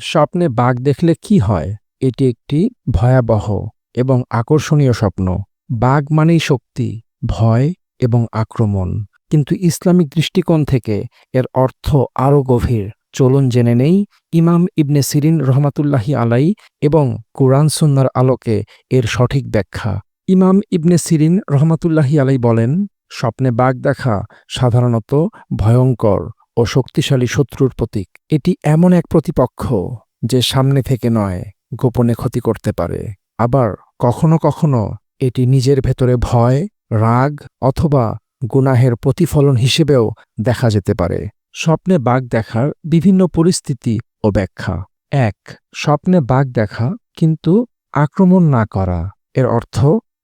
স্বপ্নে বাঘ দেখলে কি হয়? এটি একটি ভয়াবহ এবং আকর্ষণীয় স্বপ্ন। বাঘ মানেই শক্তি, ভয় এবং আক্রমণ। কিন্তু ইসলামিক দৃষ্টিকোণ থেকে এর অর্থ আরও গভীর। চলুন জেনে নেই, ইমাম ইবনে সিরিন রহমাতুল্লাহি আলাই এবং কোরআন সুন্নার আলোকে এর সঠিক ব্যাখ্যা। ইমাম ইবনে সিরিন রহমাতুল্লাহি আলাই বলেন, স্বপ্নে বাঘ দেখা সাধারণত ভয়ঙ্কর ও শক্তিশালী শত্রুর প্রতীক। এটি এমন এক প্রতিপক্ষ যে সামনে থেকে নয়, গোপনে ক্ষতি করতে পারে। আবার কখনো কখনো এটি নিজের ভেতরে ভয়, রাগ অথবা গুনাহের প্রতিফলন হিসেবেও দেখা যেতে পারে। স্বপ্নে বাঘ দেখার বিভিন্ন পরিস্থিতি ও ব্যাখ্যা। এক, স্বপ্নে বাঘ দেখা কিন্তু আক্রমণ না করা। এর অর্থ,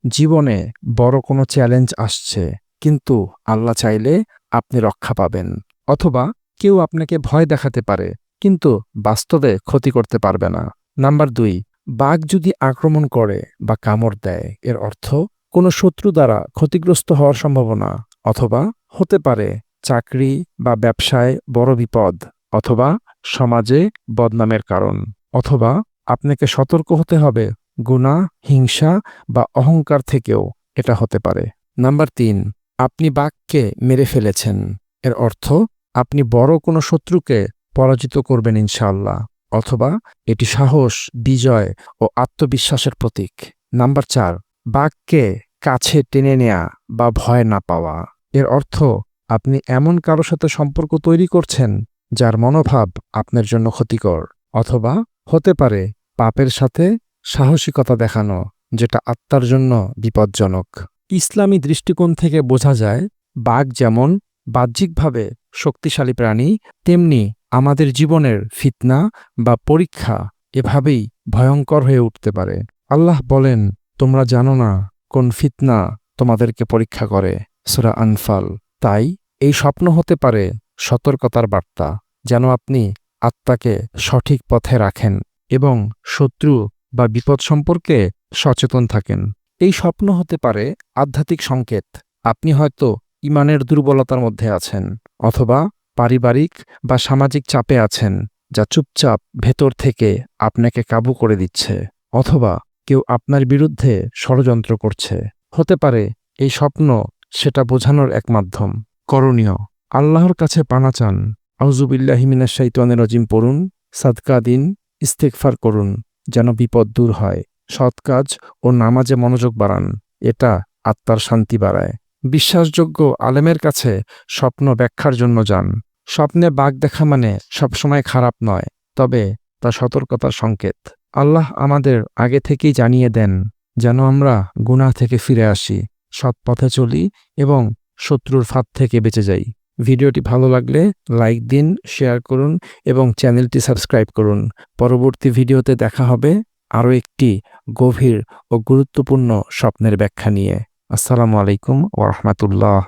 জীবনে বড় কোনো চ্যালেঞ্জ আসছে, কিন্তু আল্লাহ চাইলে আপনি রক্ষা পাবেন। অথবা কেউ আপনাকে ভয় দেখাতে পারে, কিন্তু বাস্তবে ক্ষতি করতে পারবে না। নাম্বার দুই, বাঘ যদি আক্রমণ করে বা কামড় দেয়, এর অর্থ কোনো শত্রু দ্বারা ক্ষতিগ্রস্ত হওয়ার সম্ভাবনা, অথবা হতে পারে চাকরি বা ব্যবসায় বড় বিপদ, অথবা সমাজে বদনামের কারণ, অথবা আপনাকে সতর্ক হতে হবে গুণা হিংসা বা অহংকার থেকেও এটা হতে পারে। নাম্বার তিন, আপনি বাঘকে মেরে ফেলেছেন, এর অর্থ আপনি বড় কোনো শত্রুকে পরাজিত করবেন ইনশাআল্লাহ, অথবা এটি সাহস, বিজয় ও আত্মবিশ্বাসের প্রতীক। নাম্বার চার, বাঘকে কাছে টেনে নেয়া বা ভয় না পাওয়া। এর অর্থ, আপনি এমন কারও সাথে সম্পর্ক তৈরি করছেন যার মনোভাব আপনার জন্য ক্ষতিকর, অথবা হতে পারে পাপের সাথে সাহসিকতা দেখানো যেটা আত্মার জন্য বিপজ্জনক। ইসলামী দৃষ্টিকোণ থেকে বোঝা যায়, বাঘ যেমন বাহ্যিকভাবে শক্তিশালী প্রাণী, তেমনি আমাদের জীবনের ফিতনা বা পরীক্ষা এভাবেই ভয়ঙ্কর হয়ে উঠতে পারে। আল্লাহ বলেন, তোমরা জানো না কোন ফিতনা তোমাদেরকে পরীক্ষা করে। সুরা আনফাল। তাই এই স্বপ্ন হতে পারে সতর্কতার বার্তা, যেন আপনি আত্মাকে সঠিক পথে রাখেন এবং শত্রু বা বিপদ সম্পর্কে সচেতন থাকেন। এই স্বপ্ন হতে পারে আধ্যাত্মিক সংকেত। আপনি হয়তো ইমানের দুর্বলতার মধ্যে আছেন অথবা পারিবারিক বা সামাজিক চাপে আছেন যা চুপচাপ ভেতর থেকে আপনাকে কাবু করে দিচ্ছে অথবা কেউ আপনার বিরুদ্ধে ষড়যন্ত্র করছে। হতে পারে এই স্বপ্ন সেটা বোঝানোর এক মাধ্যম। করণীয়, আল্লাহর কাছে পানা চান। আউজুবিল্লাহিমিনা শাইতানের রজিম পড়ুন, সাদকা দিন ইস্তেকফার করুন, যেন বিপদ দূর হয়, সৎ কাজ ও নামাজে মনোযোগ বাড়ান, এটা আত্মার শান্তি বাড়ায়। বিশ্বাসযোগ্য আলেমের কাছে স্বপ্ন ব্যাখ্যার জন্য যান। স্বপ্নে বাঘ দেখা মানে সবসময় খারাপ নয়, তবে তা সতর্কতার সংকেত। আল্লাহ আমাদের আগে থেকেই জানিয়ে দেন, যেন আমরা গুনাহ থেকে ফিরে আসি, সৎ পথে চলি এবং শত্রুর ফাঁদ থেকে বেঁচে যাই। ভিডিওটি ভালো লাগলে লাইক দিন, শেয়ার করুন এবং চ্যানেলটি সাবস্ক্রাইব করুন। পরবর্তী ভিডিওতে দেখা হবে আরও একটি গভীর ও গুরুত্বপূর্ণ স্বপ্নের ব্যাখ্যা নিয়ে। আসসালামু আলাইকুম ওরহমতুল্লাহ